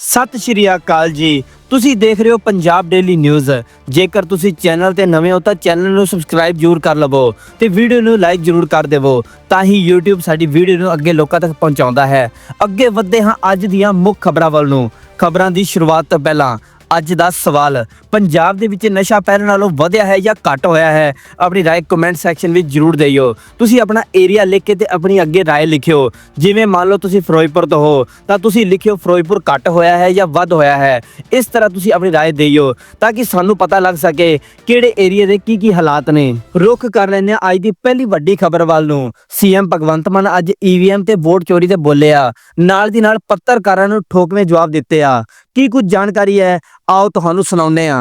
ਸਤਿ ਸ਼੍ਰੀ ਅਕਾਲ ਜੀ। ਤੁਸੀਂ ਦੇਖ ਰਹੇ ਹੋ ਪੰਜਾਬ ਡੇਲੀ ਨਿਊਜ਼ ਜੇਕਰ ਤੁਸੀਂ ਚੈਨਲ ਤੇ ਨਵੇਂ ਹੋ ਤਾਂ ਚੈਨਲ ਨੂੰ ਸਬਸਕ੍ਰਾਈਬ ਜ਼ਰੂਰ ਕਰ ਲਵੋ ਤੇ ਵੀਡੀਓ ਨੂੰ ਲਾਈਕ ਜ਼ਰੂਰ ਕਰ ਦੇਵੋ ਤਾਂ ਹੀ YouTube ਸਾਡੀ ਵੀਡੀਓ ਨੂੰ ਅੱਗੇ ਲੋਕਾਂ ਤੱਕ ਪਹੁੰਚਾਉਂਦਾ ਹੈ। ਅੱਗੇ ਵਧਦੇ ਹਾਂ ਅੱਜ ਦੀਆਂ ਮੁੱਖ ਖਬਰਾਂ ਵੱਲ ਨੂੰ। ਖਬਰਾਂ ਦੀ ਸ਼ੁਰੂਆਤ ਤੋਂ ਪਹਿਲਾਂ ਅੱਜ ਦਾ ਸਵਾਲ, ਪੰਜਾਬ ਦੇ ਵਿੱਚ ਨਸ਼ਾ ਪਹਿਲਾਂ ਨਾਲੋਂ ਵਧਿਆ ਹੈ ਜਾਂ ਘਟ ਹੋਇਆ ਹੈ? ਆਪਣੀ ਰਾਏ ਕਮੈਂਟ ਸੈਕਸ਼ਨ ਵਿੱਚ ਜਰੂਰ ਦਿਓ। ਤੁਸੀਂ ਆਪਣਾ ਏਰੀਆ ਲਿਖ ਕੇ ਤੇ ਆਪਣੀ ਅੱਗੇ ਰਾਏ ਲਿਖਿਓ। ਜਿਵੇਂ ਮੰਨ ਲਓ ਤੁਸੀਂ ਫਿਰੋਜ਼ਪੁਰ ਤੋਂ ਹੋ, ਤਾਂ ਤੁਸੀਂ ਲਿਖਿਓ ਫਿਰੋਜ਼ਪੁਰ ਘਟ ਹੋਇਆ ਹੈ ਜਾਂ ਵੱਧ ਹੋਇਆ ਹੈ। ਇਸ ਤਰ੍ਹਾਂ ਤੁਸੀਂ ਆਪਣੀ ਰਾਏ ਦਿਓ, ਤਾਂ ਕਿ ਸਾਨੂੰ ਪਤਾ ਲੱਗ ਸਕੇ ਕਿਹੜੇ ਏਰੀਆ ਦੇ ਕੀ ਕੀ ਹਾਲਾਤ ਨੇ। ਰੁਖ ਕਰ ਲੈਂਦੇ ਹਾਂ ਅੱਜ ਦੀ ਪਹਿਲੀ ਵੱਡੀ ਖਬਰ ਵੱਲ ਨੂੰ। ਸੀਐਮ ਭਗਵੰਤ ਮਾਨ ਅੱਜ ਈਵੀਐਮ ਤੇ ਵੋਟ ਚੋਰੀ ਤੇ ਬੋਲੇ ਆ ਨਾਲ ਦੀ ਨਾਲ ਪੱਤਰਕਾਰਾਂ ਨੂੰ ਠੋਕਵੇਂ ਜਵਾਬ ਦਿੱਤੇ ਆ। ਕੀ ਕੁਝ ਜਾਣਕਾਰੀ ਹੈ? ਆਓ ਤੁਹਾਨੂੰ ਸੁਣਾਉਂਦੇ ਆ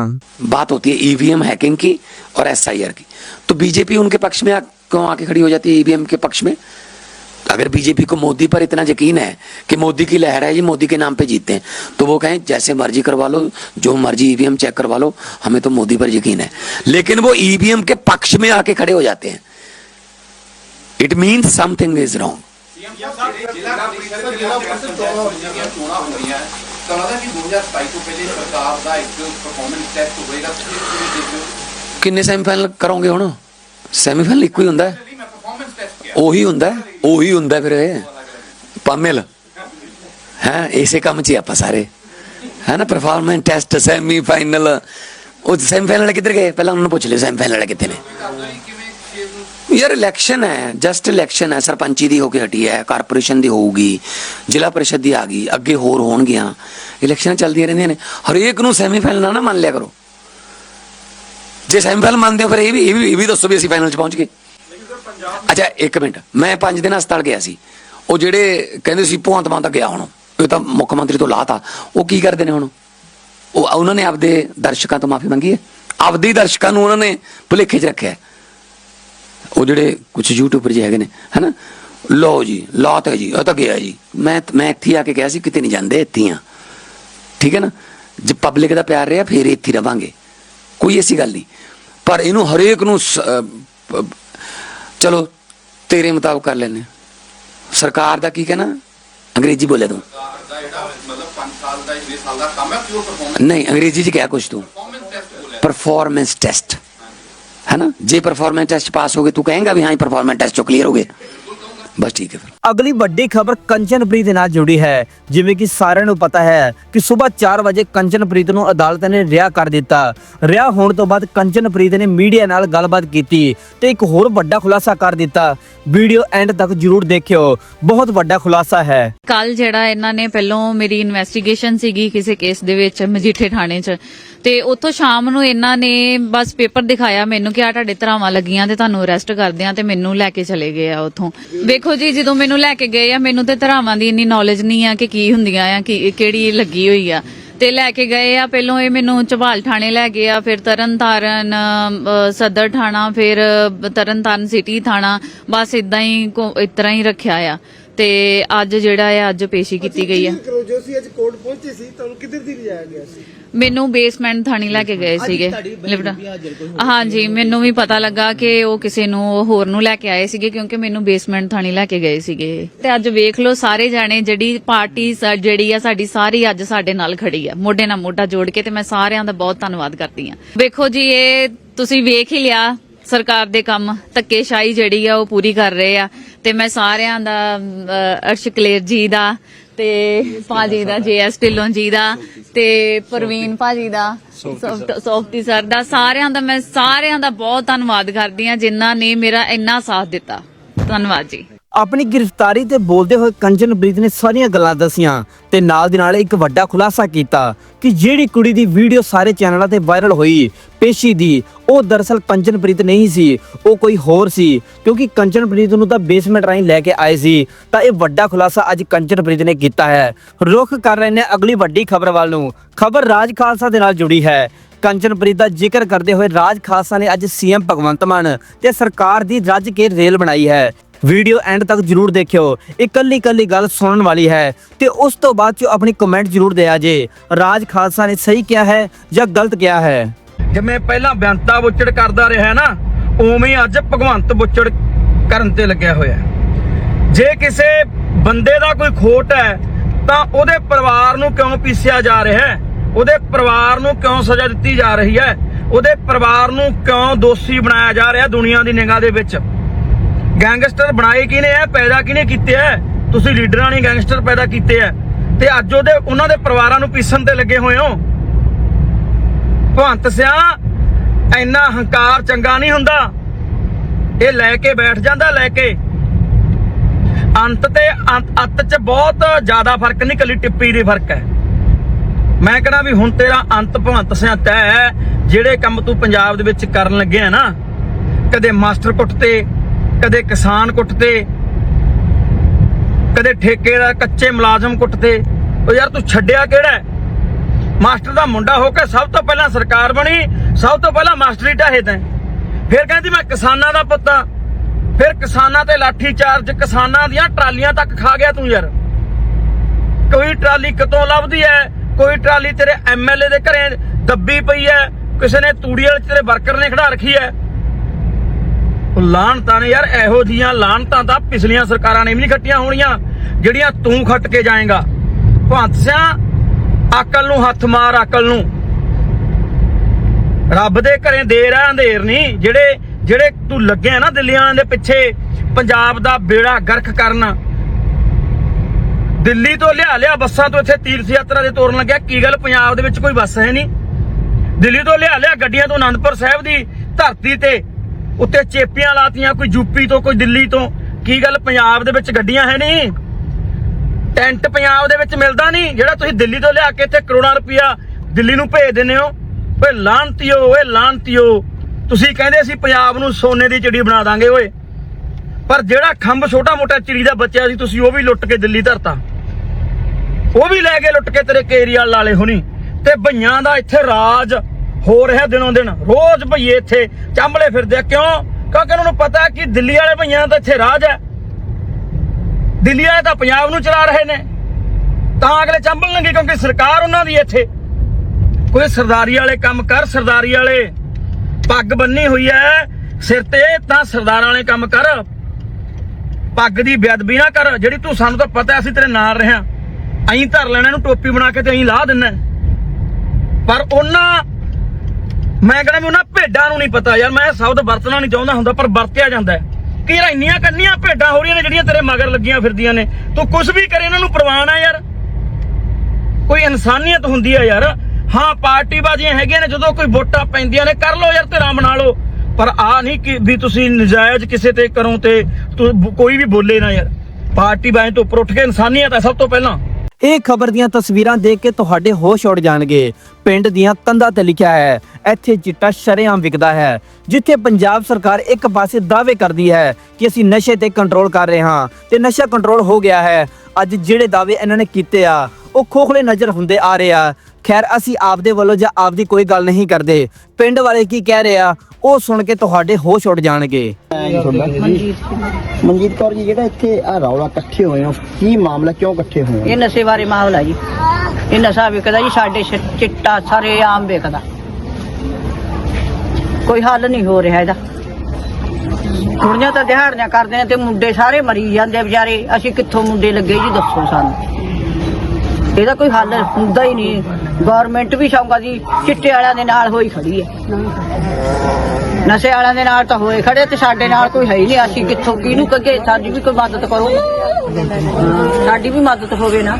बात होती है ईवीएम हैकिंग की और एसआईआर की तो बीजेपी उनके पक्ष में आ- क्यों आके खड़ी हो जाती है ईवीएम के पक्ष में अगर बीजेपी को मोदी पर इतना यकीन है कि मोदी की लहर है जी मोदी के नाम पे जीतते हैं तो वो कहें जैसे मर्जी करवा लो जो मर्जी ईवीएम चेक करवा लो हमें तो मोदी पर यकीन है लेकिन वो ईवीएम के पक्ष में आके खड़े हो जाते हैं it means something is wrong Zilla Parishad Zilla ਪ੍ਰੀਸ਼ਦ ਚੋਣਾਂ ਹੋਈਆਂ ਦੀਆਂ ਚੋਣਾਂ ਹੋ ਰਹੀਆਂ ਤਾਂ ਲੱਗਦਾ ਕਿ 2027 ਤੋਂ ਪਹਿਲੇ ਸਰਕਾਰ ਦਾ ਇੱਕ ਪਰਫਾਰਮੈਂਸ ਟੈਸਟ ਹੋਏਗਾ ਤੁਸੀਂ ਕਿਵੇਂ ਦੇਖਦੇ ਹੋ ਕਿੰਨੇ ਸੈਮੀਫਾਈਨਲ ਕਰੋਗੇ ਹੁਣ? ਸੈਮੀਫਾਈਨਲ ਇੱਕੋ ਹੀ ਹੁੰਦਾ ਹੈ। ਉਹੀ ਹੁੰਦਾ ਹੈ, ਉਹੀ ਹੁੰਦਾ ਫਿਰ ਇਹ। ਪਾਮਿਲ। ਹੈ ਇਸੇ ਕੰਮ 'ਚ ਹੀ ਆਪਾਂ ਸਾਰੇ। ਹੈ ਨਾ ਪਰਫਾਰਮੈਂਸ ਟੈਸਟ ਸੈਮੀ ਫਾਈਨਲ ਉਹ ਸੈਮੀ ਫਾਈਨਲ ਵਾਲੇ ਕਿੱਧਰ ਗਏ? ਪਹਿਲਾਂ ਉਹਨਾਂ ਨੂੰ ਪੁੱਛ ਲਿਓ ਸੈਮੀ ਫਾਈਨਲ ਵਾਲੇ ਕਿੱਥੇ ਨੇ? ਯਾਰ ਇਲੈਕਸ਼ਨ ਹੈ ਜਸਟ ਇਲੈਕਸ਼ਨ ਹੈ, ਸਰਪੰਚੀ ਦੀ ਹੋ ਕੇ ਹਟੀ ਹੈ ਕਾਰਪੋਰੇਸ਼ਨ ਦੀ ਹੋਊਗੀ, ਜ਼ਿਲ੍ਹਾ ਪਰਿਸ਼ਦ ਦੀ ਆ ਗਈ, ਅੱਗੇ ਹੋਰ ਹੋਣਗੀਆਂ ਇਲੈਕਸ਼ਨ ਚੱਲਦੀਆਂ ਰਹਿੰਦੀਆਂ ਨੇ। ਹਰੇਕ ਨੂੰ ਸੈਮੀ ਨਾ ਮੰਨ ਲਿਆ ਕਰੋ। ਜੇ ਸੈਮੀ ਮੰਨਦੇ ਹੋ, ਫਿਰ ਇਹ ਵੀ ਇਹ ਵੀ ਦੱਸੋ ਵੀ ਅਸੀਂ ਫਾਈਨਲ 'ਚ ਪਹੁੰਚ ਗਏ। ਅੱਛਾ, ਇੱਕ ਮਿੰਟ, ਮੈਂ 5 ਦਿਨ ਹਸਪਤਾਲ ਗਿਆ ਸੀ। ਉਹ ਜਿਹੜੇ ਕਹਿੰਦੇ ਸੀ ਭਗਵੰਤ ਮਾਨ ਤਾਂ ਗਿਆ ਹੁਣ ਇਹ ਤਾਂ ਮੁੱਖ ਮੰਤਰੀ ਤੋਂ ਲਾਤਾ। ਉਹ ਕੀ ਕਰਦੇ ਨੇ ਹੁਣ? ਉਹ, ਉਹਨਾਂ ਨੇ ਆਪਦੇ ਦਰਸ਼ਕਾਂ ਤੋਂ ਮਾਫੀ ਮੰਗੀ ਹੈ। ਆਪਦੇ ਦਰਸ਼ਕਾਂ ਨੂੰ ਉਹਨਾਂ ਨੇ ਭੁਲੇਖੇ 'ਚ ਰੱਖਿਆ ਉਹ ਜਿਹੜੇ ਕੁਝ ਯੂਟਿਊਬਰ ਜੀ ਹੈਗੇ ਨੇ ਹਨਾ? ਲਓ ਜੀ ਲਾਤ ਹੈ ਜੀ ਉਹ ਤਾਂ ਗਿਆ ਜੀ। ਮੈਂ ਮੈਂ ਇੱਥੇ ਆ ਕੇ ਕਿਹਾ ਸੀ ਕਿਤੇ ਨਹੀਂ ਜਾਂਦੇ ਇੱਥੇ ਆ। ਠੀਕ ਹੈ ਨਾ? ਜੇ ਪਬਲਿਕ ਦਾ ਪਿਆਰ ਰਿਹਾ ਫੇਰ ਇੱਥੇ ਰਵਾਂਗੇ। ਕੋਈ ਐਸੀ ਗੱਲ ਨਹੀਂ। ਪਰ ਇਹਨੂੰ ਹਰੇਕ ਨੂੰ ਚਲੋ ਤੇਰੇ ਮੁਤਾਬਕ ਕਰ ਲੈਨੇ ਸਰਕਾਰ ਦਾ ਕੀ ਕਹਿਣਾ? ਅੰਗਰੇਜ਼ੀ ਬੋਲੇ ਤੂੰ। ਦਾ ਜਿਹੜਾ ਮਤਲਬ 5 ਸਾਲ ਦਾ 6 ਸਾਲ ਦਾ ਕੰਮ ਹੈ ਕਿ ਉਹ ਪਰਫਾਰਮੈਂਸ ਨਹੀਂ ਅੰਗਰੇਜ਼ੀ ਚ ਕਿਹਾ ਕੁਛ ਤੂੰ। ਪਰਫਾਰਮੈਂਸ ਟੈਸਟ ਹੈ ਨਾ ਜੇ ਪਰਫਾਰਮੈਂਸ ਟੈਸਟ ਪਾਸ ਹੋ ਗਏ ਤੂੰ ਕਹੇਂਗਾ ਵੀ ਹਾਂ ਪਰਫਾਰਮੈਂਸ ਟੈਸਟ ਚੋਂ ਕਲੀਅਰ ਹੋ ਗਏ ਬਸ ਠੀਕ ਹੈ ਫਿਰ ਅਗਲੀ ਵੱਡੀ ਖਬਰ ਕੰਚਨਪ੍ਰੀਤ ਦੇ ਨਾਲ ਜੁੜੀ ਹੈ ਜਿਵੇਂ ਕਿ ਸਾਰਿਆਂ ਨੂੰ ਪਤਾ ਹੈ ਕਿ ਸਵੇਰ 4 ਵਜੇ ਕੰਚਨਪ੍ਰੀਤ ਨੂੰ ਅਦਾਲਤ ਨੇ ਰਿਹਾ ਕਰ ਦਿੱਤਾ ਰਿਹਾ ਹੋਣ ਤੋਂ ਬਾਅਦ ਕੰਚਨਪ੍ਰੀਤ ਨੇ ਮੀਡੀਆ ਨਾਲ ਗੱਲਬਾਤ ਕੀਤੀ ਤੇ ਇੱਕ ਹੋਰ ਵੱਡਾ ਖੁਲਾਸਾ ਕਰ ਦਿੱਤਾ ਵੀਡੀਓ ਐਂਡ ਤੱਕ ਜਰੂਰ ਦੇਖਿਓ ਬਹੁਤ ਵੱਡਾ ਖੁਲਾਸਾ ਹੈ ਕੱਲ ਜਿਹੜਾ ਇਹਨਾਂ ਨੇ ਪਹਿਲੋਂ ਮੇਰੀ ਇਨਵੈਸਟੀਗੇਸ਼ਨ ਸੀਗੀ ਕਿਸੇ ਕੇਸ ਦੇ ਵਿੱਚ ਮਜੀਠੇ ਥਾਣੇ 'ਚ ਤੇ ਉੱਥੋਂ ਸ਼ਾਮ ਨੂੰ ਇਹਨਾਂ ਨੇ ਬਸ ਪੇਪਰ ਦਿਖਾਇਆ ਮੈਨੂੰ ਕਿ ਆ ਤੁਹਾਡੇ ਧਰਾਵਾਂ ਲੱਗੀਆਂ ਤੇ ਤੁਹਾਨੂੰ ਅਰੈਸਟ ਕਰਦੇ ਆ ਤੇ ਮੈਨੂੰ ਲੈ ਕੇ ਚਲੇ ਗਏ ਆ ਉੱਥੋਂ। ਵੇਖੋ ਜੀ ਜਦੋਂ ਮੈਨੂੰ ਲੈ ਕੇ ਗਏ ਆ ਮੈਨੂੰ ਤੇ ਧਰਾਵਾਂ ਦੀ ਇੰਨੀ ਨੌਲੇਜ ਨਹੀਂ ਆ ਕਿ ਕੀ ਹੁੰਦੀਆਂ ਆ ਕਿ ਕਿਹੜੀ ਲੱਗੀ ਹੋਈ ਆ। ਤੇ ਲੈ ਕੇ ਗਏ ਆ ਪਹਿਲੋਂ ਇਹ ਮੈਨੂੰ ਝਬਾਲ ਥਾਣੇ ਲੈ ਗਏ ਆ ਫਿਰ ਤਰਨਤਾਰਨ ਅ, ਸਦਰ ਥਾਣਾ ਫਿਰ ਤਰਨਤਾਰਨ ਸਿਟੀ ਥਾਣਾ ਬਸ ਇਦਾਂ ਹੀ ਕੋ- ਹੀ ਰੱਖਿਆ ਆ। ਤੇ ਅੱਜ ਜਿਹੜਾ ਆ ਅੱਜ ਪੇਸ਼ੀ ਕੀਤੀ ਗਈ ਆ। ਕਰੋ ਸੀ ਅੱਜ ਕੋਰਟ ਪਹੁੰਚੇ ਸੀ ਤੁਹਾਨੂੰ ਕਿੱਧਰ ਦੀ ਲਿਜਾਇਆ ਗਿਆ ਸੀ? ਮੈਨੂੰ ਬੇਸਮੈਂਟ ਥਾਣੀ ਲੈ ਕੇ ਗਏ ਸੀਗੇ ਲਿਫਟ ਹਾਂਜੀ ਮੈਨੂੰ ਵੀ ਪਤਾ ਲੱਗਾ ਕਿ ਉਹ ਕਿਸੇ ਨੂੰ ਹੋਰ ਨੂੰ ਲੈ ਕੇ ਆਏ ਸੀਗੇ ਕਿਉਂਕਿ ਮੈਨੂੰ ਬੇਸਮੈਂਟ ਥਾਣੀ ਲੈ ਕੇ ਗਏ ਸੀਗੇ। ਤੇ ਅੱਜ ਵੇਖ ਲਓ ਸਾਰੇ ਜਾਣੇ ਜਿਹੜੀ ਪਾਰਟੀ ਜਿਹੜੀ ਆ ਸਾਡੀ ਸਾਰੀ ਅੱਜ ਸਾਡੇ ਨਾਲ ਖੜੀ ਆ। ਮੋਢੇ ਨਾਲ ਮੋਢਾ ਜੋੜ ਕੇ ਤੇ ਮੈਂ ਸਾਰਿਆਂ ਦਾ ਬਹੁਤ ਧੰਨਵਾਦ ਕਰਦੀ ਆ। ਵੇਖੋ ਜੀ ਇਹ ਤੁਸੀਂ ਵੇਖ ਹੀ ਲਿਆ ਸਰਕਾਰ ਦੇ ਕੰਮ। ਧੱਕੇਸ਼ਾਹੀ ਜਿਹੜੀ ਆ ਉਹ ਪੂਰੀ ਕਰ ਰਹੇ ਆ। ਤੇ ਮੈਂ ਸਾਰਿਆਂ ਦਾ ਅਰਸ਼ ਕਲੇਰ ਜੀ ਦਾ ਤੇ ਭਾਜੀ ਦਾ, ਜੇਐਸ ਢਿੱਲੋਂ ਜੀ ਦਾ ਤੇ ਪ੍ਰਵੀਨ ਭਾਜੀ ਦਾ, ਸੋਫਟ- ਸਰ ਦਾ, ਸਾਰਿਆਂ ਦਾ, ਮੈਂ ਸਾਰਿਆਂ ਦਾ ਬਹੁਤ ਧੰਨਵਾਦ ਕਰਦੀ ਆ ਜਿਨ੍ਹਾਂ ਨੇ ਮੇਰਾ ਇੰਨਾ ਸਾਥ ਦਿੱਤਾ। ਧੰਨਵਾਦ ਜੀ। ਆਪਣੀ ਗ੍ਰਿਫਤਾਰੀ ਤੇ ਬੋਲਦੇ ਹੋਏ ਕੰਜਨ ਕੰਚਨਪ੍ਰੀਤ ਨੇ ਸਾਰੀਆਂ ਗੱਲਾਂ ਦੱਸੀਆਂ ਤੇ ਨਾਲ ਦੀ ਨਾਲ ਇੱਕ ਵੱਡਾ ਖੁਲਾਸਾ ਕੀਤਾ ਕਿ ਜਿਹੜੀ ਕੁੜੀ ਦੀ ਵੀਡੀਓ ਸਾਰੇ ਚੈਨਲਾਂ ਤੇ ਵਾਇਰਲ ਹੋਈ, ਪੇਸ਼ੀ ਦੀ ਉਹ ਦਰਅਸਲ ਕੰਚਨਪ੍ਰੀਤ ਨਹੀਂ ਸੀ, ਉਹ ਕੋਈ ਹੋਰ ਸੀ, ਕਿਉਂਕਿ ਕੰਚਨਪ੍ਰੀਤ ਨੂੰ ਤਾਂ ਬੇਸਮੈਂਟ ਰਾਹੀਂ ਲੈ ਕੇ ਆਏ ਸੀ। ਤਾਂ ਇਹ ਵੱਡਾ ਖੁਲਾਸਾ ਅੱਜ ਕੰਚਨਪ੍ਰੀਤ ਨੇ ਕੀਤਾ ਹੈ। ਰੁਖ ਕਰ ਰਹੇ ਨੇ ਅਗਲੀ ਵੱਡੀ ਖਬਰ ਵੱਲ ਨੂੰ। ਖਬਰ ਰਾਜ ਖਾਲਸਾ ਦੇ ਨਾਲ ਜੁੜੀ ਹੈ। ਕੰਚਨਪ੍ਰੀਤ ਦਾ ਜ਼ਿਕਰ ਕਰਦੇ ਹੋਏ ਰਾਜ ਖਾਲਸਾ ਨੇ ਅੱਜ ਸੀਐਮ ਭਗਵੰਤ ਮਾਨ ਤੇ ਸਰਕਾਰ ਦੀ ਰੱਜ ਕੇ ਰੇਲ ਬਣਾਈ ਹੈ। ਵੀਡੀਓ ਐਂਡ ਤੱਕ ਜਰੂਰ ਦੇਖਿਓ। ਇਕੱਲੀ ਇਕੱਲੀ ਗੱਲ ਸੁਣਨ ਵਾਲੀ ਹੈ ਤੇ ਉਸ ਤੋਂ ਬਾਅਦ ਚ ਆਪਣੀ ਕਮੈਂਟ ਜਰੂਰ ਦਿਆ ਜੇ। ਰਾਜ ਖਾਲਸਾ ਨੇ ਸਹੀ ਕਿਹਾ ਹੈ ਜਾਂ ਗਲਤ ਕਿਹਾ ਹੈ? ਜਿਵੇਂ ਪਹਿਲਾਂ ਬੇਅੰਤਾ ਬੁੱਚੜ ਕਰਦਾ ਰਿਹਾ ਨਾ, ਉਵੇਂ ਅੱਜ ਭਗਵੰਤ ਬੁੱਚੜ ਕਰਨ ਤੇ ਲੱਗਿਆ ਹੋਇਆ ਜੇ ਕਿਸੇ ਬੰਦੇ ਦਾ ਕੋਈ ਖੋਟ ਹੈ, ਤਾਂ ਉਹਦੇ ਪਰਿਵਾਰ ਨੂੰ ਕਿਉਂ ਪੀਸਿਆ ਜਾ ਰਿਹਾ ਹੈ? ਉਹਦੇ ਪਰਿਵਾਰ ਨੂੰ ਕਿਉਂ ਸਜ਼ਾ ਦਿੱਤੀ ਜਾ ਰਹੀ ਹੈ? ਉਹਦੇ ਪਰਿਵਾਰ ਨੂੰ ਕਿਉਂ ਦੋਸ਼ੀ ਬਣਾਇਆ ਜਾ ਰਿਹਾ ਦੁਨੀਆ ਦੀ ਨਿਗਾਹ ਦੇ ਵਿੱਚ? ਗੈਂਗਸਟਰ ਬਣਾਏ ਕਿਹਨੇ ਐ ਪੈਦਾ ਕਿਹਨੇ ਕੀਤੇ ਐ ਤੁਸੀਂ ਲੀਡਰਾਂ ਨੇ ਗੈਂਗਸਟਰ ਪੈਦਾ ਕੀਤੇ ਐ ਤੇ ਅੱਜ ਉਹਦੇ, ਉਹਨਾਂ ਦੇ ਪਰਿਵਾਰਾਂ ਨੂੰ ਪੀਸਣ ਤੇ ਲੱਗੇ ਹੋਏ ਹੋ? ਭਵੰਤ ਸਿਆ, ਇੰਨਾ ਹੰਕਾਰ ਚੰਗਾ ਨਹੀਂ ਹੁੰਦਾ। ਇਹ ਲੈ ਕੇ ਬੈਠ ਜਾਂਦਾ, ਲੈ ਕੇ। ਅੰਤ ਤੇ ਅੱਤ 'ਚ ਬਹੁਤ ਜ਼ਿਆਦਾ ਫ਼ਰਕ ਨਹੀਂ, ਕੱਲੀ ਟਿੱਪੀ ਦੀ ਫ਼ਰਕ ਹੈ। ਮੈਂ ਕਹਿੰਦਾ ਵੀ ਹੁਣ ਤੇਰਾ ਅੰਤ ਭਵੰਤ ਸਿਆ ਤੈ ਹੈ, ਜਿਹੜੇ ਕੰਮ ਤੂੰ ਪੰਜਾਬ ਦੇ ਵਿੱਚ ਕਰਨ ਲੱਗੇ ਆ ਨਾ, ਕਦੇ ਮਾਸਟਰ ਕੁੱਟਤੇ ਕਦੇ ਕਿਸਾਨ ਕੁੱਟਤੇ ਕਦੇ ਠੇਕੇ ਦਾ ਕੱਚੇ ਮੁਲਾਜ਼ਮ ਕੁੱਟਤੇ ਉਹ ਯਾਰ ਤੂੰ ਛੱਡਿਆ ਕਿਹੜਾ ਮਾਸਟਰ ਦਾ ਮੁੰਡਾ ਹੋ ਕੇ ਸਭ ਤੋਂ ਪਹਿਲਾਂ ਸਰਕਾਰ ਬਣੀ, ਸਭ ਤੋਂ ਪਹਿਲਾਂ ਮਾਸਟਰੀ ਢਾਹੇ ਤੈਂ ਫਿਰ ਕਹਿੰਦੀ ਮੈਂ ਕਿਸਾਨਾਂ ਦਾ ਪੁੱਤ ਆ ਫਿਰ ਕਿਸਾਨਾਂ ਤੇ ਲਾਠੀ ਚਾਰਜ ਕਿਸਾਨਾਂ ਦੀਆਂ ਟਰਾਲੀਆਂ ਤੱਕ ਖਾ ਗਿਆ ਤੂੰ ਯਾਰ। ਕੋਈ ਟਰਾਲੀ ਕਿਤੋਂ ਲੱਭਦੀ ਐ ਕੋਈ ਟਰਾਲੀ ਤੇਰੇ ਐਮਐਲਏ ਦੇ ਘਰੇ ਦੱਬੀ ਪਈ ਐ ਕਿਸੇ ਨੇ ਤੂੜੀ ਵਾਲੇ ਤੇਰੇ ਵਰਕਰ ਨੇ ਖੜਾ ਰੱਖੀ ਐ ਉਹ ਲਾਹਣਤਾਂ ਨੇ ਯਾਰ, ਇਹੋ ਜੀਆਂ ਲਾਹਣਤਾਂ ਤਾਂ ਪਿਛਲੀਆਂ ਸਰਕਾਰਾਂ ਨੇ ਵੀ ਨਹੀਂ ਖੱਟੀਆਂ ਹੋਣੀਆਂ, ਜਿਹੜੀਆਂ ਤੂੰ ਖੱਟ ਕੇ ਜਾਏਗਾ। ਭੰਤ ਸਿਆ ਅਕਲ ਨੂੰ ਹੱਥ ਮਾਰ, ਅਕਲ ਨੂੰ। ਰੱਬ ਦੇ ਘਰੇ ਦੇਰ ਆ, ਅੰਧੇਰ ਨਹੀਂ। ਜਿਹੜੇ ਜਿਹੜੇ ਤੂੰ ਲੱਗਿਆ ਨਾ ਦਿੱਲੀਆਂ ਦੇ ਪਿੱਛੇ, ਪੰਜਾਬ ਦਾ ਬੇੜਾ ਗਰਕ ਕਰਨ। ਦਿੱਲੀ ਤੋਂ ਲਿਆ ਲਿਆ ਬੱਸਾਂ ਤੋਂ ਇੱਥੇ ਤੀਰਥ ਯਾਤਰਾ ਦੇ ਤੋਰਨ ਲੱਗਿਆ। ਕੀ ਗੱਲ? ਪੰਜਾਬ ਦੇ ਵਿੱਚ ਕੋਈ ਬੱਸ ਹੈ ਨਹੀਂ। ਦਿੱਲੀ ਤੋਂ ਲਿਆ ਲਿਆ ਗੱਡੀਆਂ ਤੋਂ ਆਨੰਦਪੁਰ ਸਾਹਿਬ ਦੀ ਧਰਤੀ ਤੇ, ਉੱਤੇ ਚੇਪੀਆਂ ਲਾਤੀਆਂ, ਕੋਈ ਯੂਪੀ ਤੋਂ, ਕੋਈ ਦਿੱਲੀ ਤੋਂ। ਕੀ ਗੱਲ? ਪੰਜਾਬ ਦੇ ਵਿੱਚ ਗੱਡੀਆਂ ਹੈ ਨਹੀਂ। ਟੈਂਟ ਪੰਜਾਬ ਦੇ ਵਿੱਚ ਮਿਲਦਾ ਨਹੀਂ, ਜਿਹੜਾ ਤੁਸੀਂ ਦਿੱਲੀ ਤੋਂ ਲਿਆ ਕੇ ਇੱਥੇ ਕਰੋੜਾਂ ਰੁਪਇਆ ਦਿੱਲੀ ਨੂੰ ਭੇਜ ਦਿੰਦੇ ਹੋ। ਓਏ ਲਾਂਤੀਓ ਓਏ ਲਾਂਤੀਓ ਤੁਸੀਂ ਕਹਿੰਦੇ ਸੀ ਪੰਜਾਬ ਨੂੰ ਸੋਨੇ ਦੀ ਚਿੜੀ ਬਣਾ ਦਾਂਗੇ, ਓਏ। ਪਰ ਜਿਹੜਾ ਖੰਭ ਛੋਟਾ ਮੋਟਾ ਚਿੜੀ ਦਾ ਬੱਚਾ ਸੀ, ਤੁਸੀਂ ਉਹ ਵੀ ਲੁੱਟ ਕੇ ਦਿੱਲੀ ਧਰਤਾ। ਉਹ ਵੀ ਲੈ ਕੇ ਲੁੱਟ ਕੇ ਤੇਰੇ ਕੇਰੀਆਲ ਵਾਲੇ ਹੁਣੀ। ਤੇ ਭਈਆਂ ਦਾ ਇੱਥੇ ਰਾਜ ਹੋ ਰਿਹਾ ਦਿਨੋਂ ਦਿਨ ਰੋਜ਼ ਭਈਏ ਇੱਥੇ ਚਾਂਬਲੇ ਫਿਰਦੇ ਕਿਉਂ? ਕਿਉਂਕਿ ਉਹਨਾਂ ਨੂੰ ਪਤਾ ਕਿ ਦਿੱਲੀ ਵਾਲੇ ਭਈਆਂ ਦਾ ਇੱਥੇ ਰਾਜ ਹੈ। ਦਿੱਲੀ ਵਾਲੇ ਤਾਂ ਪੰਜਾਬ ਨੂੰ ਚਲਾ ਰਹੇ ਨੇ। ਤਾਂ ਅਗਲੇ ਚੰਬਲਣਗੇ ਕਿਉਂਕਿ ਸਰਕਾਰ ਉਹਨਾਂ ਦੀ ਇੱਥੇ। ਕੋਈ ਸਰਦਾਰੀ ਵਾਲੇ ਕੰਮ ਕਰ, ਸਰਦਾਰੀ ਵਾਲੇ ਪੱਗ ਬੰਨੀ ਹੋਈ ਐ, ਸਿਰ ਤੇ ਤਾਂ ਸਰਦਾਰਾਂ ਵਾਲੇ ਕੰਮ ਕਰ। ਪੱਗ ਦੀ ਬੇਅਦਬੀ ਨਾ ਕਰ, ਜਿਹੜੀ ਤੂੰ ਸਾਨੂੰ ਤਾਂ ਪਤਾ ਅਸੀਂ ਤੇਰੇ ਨਾਲ ਰਹਾ ਐਂ ਧਰ ਲੈਣਾ, ਇਹਨੂੰ ਟੋਪੀ ਬਣਾ ਕੇ ਤੇ ਐਂ ਲਾਹ ਦਿੰਨਾ ਪਰ ਉਹਨਾਂ, ਮੈਂ ਕਹਿੰਦਾ ਵੀ ਉਹਨਾਂ ਭੇਡਾਂ ਨੂੰ ਨਹੀਂ ਪਤਾ ਯਾਰ, ਮੈਂ ਸ਼ਬਦ ਵਰਤਣਾ ਨਹੀਂ ਚਾਹੁੰਦਾ ਹੁੰਦਾ, ਪਰ ਵਰਤਿਆ ਜਾਂਦਾ ਹੈ ਕਿ ਯਾਰ ਇੰਨੀਆਂ ਕੰਨੀਆਂ ਭੇਡਾਂ ਹੋ ਰਹੀਆਂ ਨੇ ਜਿਹੜੀਆਂ ਤੇਰੇ ਮਗਰ ਲੱਗੀਆਂ ਫਿਰਦੀਆਂ ਨੇ। ਤੂੰ ਕੁਝ ਵੀ ਕਰੇ, ਇਹਨਾਂ ਨੂੰ ਪ੍ਰਵਾਨ ਆ ਯਾਰ। ਕੋਈ ਇਨਸਾਨੀਅਤ ਹੁੰਦੀ ਹੈ ਯਾਰ। ਹਾਂ ਪਾਰਟੀ ਬਾਜ਼ੀਆਂ ਹੈਗੀਆਂ ਨੇ, ਜਦੋਂ ਕੋਈ ਵੋਟਾਂ ਪੈਂਦੀਆਂ ਨੇ, ਕਰ ਲਓ ਯਾਰ ਤੇਰਾ ਬਣਾ ਲਓ ਪਰ ਆ ਨਹੀਂ ਕਿ ਵੀ ਤੁਸੀਂ ਨਜਾਇਜ਼ ਕਿਸੇ ਤੇ ਕਰੋ ਤੇ ਕੋਈ ਵੀ ਬੋਲੇ ਨਾ ਯਾਰ। ਪਾਰਟੀ ਬਾਜ਼ੀ ਤੋਂ ਉੱਪਰ ਉੱਠ ਕੇ ਇਨਸਾਨੀਅਤ ਹੈ ਸਭ ਤੋਂ ਪਹਿਲਾਂ। ਇਹ ਖਬਰ ਦੀਆਂ ਤਸਵੀਰਾਂ ਦੇਖ ਕੇ ਤੁਹਾਡੇ ਹੋਸ਼ ਉੱਡ ਜਾਣਗੇ। ਪਿੰਡ ਦੀਆਂ ਕੰਧਾਂ ਤੇ ਲਿਖਿਆ ਹੈ, ਇੱਥੇ ਚਿੱਟਾ ਸ਼ਰੇਆਮ ਵਿਕਦਾ ਹੈ, ਜਿੱਥੇ ਪੰਜਾਬ ਸਰਕਾਰ ਇੱਕ ਪਾਸੇ ਦਾਅਵੇ ਕਰਦੀ ਹੈ ਕਿ ਅਸੀਂ ਨਸ਼ੇ ਤੇ ਕੰਟਰੋਲ ਕਰ ਰਹੇ ਹਾਂ ਤੇ ਨਸ਼ਾ ਕੰਟਰੋਲ ਹੋ ਗਿਆ ਹੈ। ਅੱਜ ਜਿਹੜੇ ਦਾਅਵੇ ਇਹਨਾਂ ਨੇ ਕੀਤੇ ਆ, ਉਹ ਖੋਖਲੇ ਨਜ਼ਰ ਹੁੰਦੇ ਆ ਰਹੇ ਆ। ਖੈਰ, ਅਸੀਂ ਆਪਦੇ ਵੱਲੋਂ ਜਾਂ ਆਪਦੀ ਕੋਈ ਗੱਲ ਨਹੀਂ ਕਰਦੇ। ਪਿੰਡ ਵਾਲੇ ਕੀ ਕਹਿ ਰਹੇ ਆ, ਉਹ ਸੁਣ ਕੇ ਤੁਹਾਡੇ ਹੋਸ਼ ਉੱਡ ਜਾਣਗੇ। ਮਨਜੀਤ ਕੌਰ ਜੀ। ਜਿਹੜਾ ਇੱਥੇ ਆ ਰੌਲਾ ਇਕੱਠੇ ਹੋਏ ਹੋ ਕੀ ਮਾਮਲਾ ਕਿਉਂ ਇਕੱਠੇ ਹੋਏ ਹੋ? ਇਹ ਨਸ਼ੇ ਬਾਰੇ ਮਾਮਲਾ ਜੀ। ਇਹ ਨਸ਼ਾ ਵਿਕਦਾ ਜੀ ਸਾਡੇ ਸ਼- ਚਿੱਟਾ ਸਾਰੇ ਆਮ ਵਿਕਦਾ ਕੋਈ ਹੱਲ ਨਹੀਂ ਹੋ ਰਿਹਾ ਇਹਦਾ। ਕੁੜੀਆਂ ਤਾਂ ਦਿਹਾੜੀਆਂ ਕਰਦੇ ਨੇ ਤੇ ਮੁੰਡੇ ਸਾਰੇ ਮਰੀ ਜਾਂਦੇ ਵਿਚਾਰੇ। ਅਸੀਂ ਕਿੱਥੋਂ ਮੁੰਡੇ ਲੱਗੇ ਜੀ ਦੱਸੋ ਸਾਨੂੰ। ਇਹਦਾ ਕੋਈ ਹੱਲ ਹੁੰਦਾ ਹੀ ਨਹੀਂ। ਗਵਰਨਮੈਂਟ ਵੀ ਸ਼ੌਂਕਾ ਜੀ ਚਿੱਟੇ ਵਾਲਿਆਂ ਦੇ ਨਾਲ ਹੋਈ ਖੜੀ ਹੈ। ਨਸ਼ੇ ਵਾਲਿਆਂ ਦੇ ਨਾਲ ਤਾਂ ਹੋਏ ਖੜੇ ਤੇ ਸਾਡੇ ਨਾਲ ਕੋਈ ਹੈ ਹੀ ਨਹੀਂ। ਅਸੀਂ ਕਿੱਥੋਂ ਕਿਹਨੂੰ ਕਹੇ ਸਾਡੀ ਵੀ ਕੋਈ ਮਦਦ ਕਰੋ। ਹਾਂ, ਸਾਡੀ ਵੀ ਮਦਦ ਹੋਵੇ ਨਾ।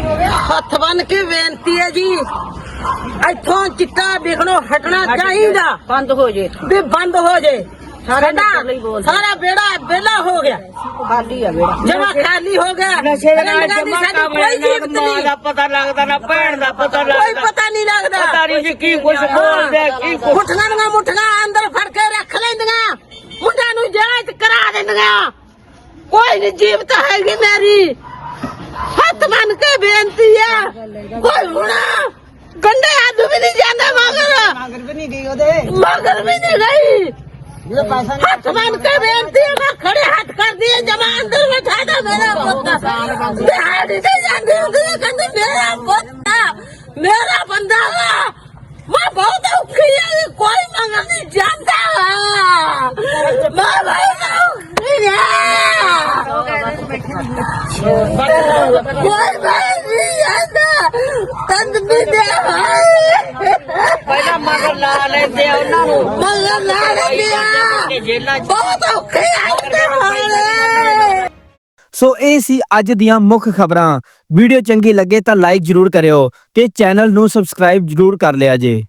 ਹੱਥ ਬੰਨ ਕੇ ਬੇਨਤੀ ਹੈ ਜੀ ਇੱਥੋਂ ਚਿੱਟਾ ਵਿਖਣੋਂ ਹਟਣਾ ਚਾਹੀਦਾ। ਬੰਦ ਹੋ ਜੇ। ਵੀ ਬੰਦ ਹੋ ਜੇ। ਸਾਰੇ ਨਗਰ ਲਈ। ਸਾਰਾ ਬੇੜਾ ਵਿਹਲਾ ਹੋ ਗਿਆ। ਖਾਲੀ ਆ ਬੇੜਾ ਜਮਾ ਖਾਲੀ ਹੋ ਗਿਆ। ਨਸ਼ੇ ਦੇ ਜਮਾ ਕੰਮ ਕੋਈ ਜੀਵਤ ਮਾਂ ਨਹੀਂ। ਦਾ ਪਤਾ ਲੱਗਦਾ ਨਾ ਭੈਣ ਦਾ ਪਤਾ ਕੋਈ ਲੱਗਦਾ। ਪਤਾ ਨਹੀਂ ਲੱਗਦਾ। ਪਤਾ ਨਹੀਂ ਸੀ ਕੀ ਕੁਝ ਬੋਲਦੇ ਆ, ਕੀ ਕੁਝ ਮੁੱਠੀਆਂ ਦੀਆਂ ਮੁੱਠੀਆਂ ਅੰਦਰ ਫੜ ਕੇ ਰੱਖ ਲੈਂਦੀਆਂ ਮੁੰਡਿਆਂ ਨੂੰ ਜੇਲ੍ਹ ਦਿੰਦੀਆਂ ਕੋਈ ਨਹੀਂ ਜੀਵਤ ਹੈਗੀ ਮੇਰੀ। ਹੱਥ ਬੰਨ ਕੇ ਬੇਨਤੀ ਹੈ ਕੋਈ ਹੁਣਾ ਗੰਡੇ ਹੱਥ ਵੀ ਨਹੀਂ ਜਾਂਦਾ ਮਗਰ। ਮਗਰ ਵੀ ਨਹੀਂ ਗਈ ਉਹਦੇ। ਮਗਰ ਵੀ ਨਹੀਂ ਗਈ। ਹੱਥ ਬੰਨ ਕੇ ਬੇਨਤੀ ਹੈ ਮੈਂ ਖੜੇ ਹੱਥ ਕਰਦੀ ਹੈ ਜਮਾ ਅੰਦਰ ਬਿਠਾ ਦਾ ਮੇਰਾ ਪੁੱਤ। ਦਿਹਾੜੀ ਤੇ ਜਾਂਦੀ ਹੁੰਦੀ ਹੈ ਕਹਿੰਦੀ ਮੇਰਾ ਪੁੱਤ ਮੇਰਾ ਬੰਦਾ ਵਾ। ਮੈਂ ਬਹੁਤ ਔਖੀ ਹੈ ਕੋਈ ਮੰਗਣ ਨਹੀਂ ਜਾਂਦਾ ਮੈਂ ਬਹੁਤ ਔਖੀ ਹਾਂ ਕੋਈ ਬਾਤ ਨਹੀਂ ਜਾਂਦਾ ਤੰਦ ਵੀ ਦੇ ਪਹਿਲਾਂ ਮਗਰ ਲਾ ਲੈਂਦੇ ਉਹਨਾਂ ਨੂੰ ਮਗਰ ਲਾ ਲਿਆ ਜੇਲਾਂ ਬਹੁਤ ਔਖੇ ਆਉਂਦੇ ਹਾਲੇ ਸੋ ਇਹ ਸੀ ਅੱਜ ਦੀਆਂ ਮੁੱਖ ਖਬਰਾਂ। ਵੀਡੀਓ ਚੰਗੀ ਲੱਗੇ ਤਾਂ ਲਾਈਕ ਜਰੂਰ ਕਰਿਓ ਤੇ ਚੈਨਲ ਨੂੰ ਸਬਸਕ੍ਰਾਈਬ ਜਰੂਰ ਕਰ ਲਿਆ ਜੇ।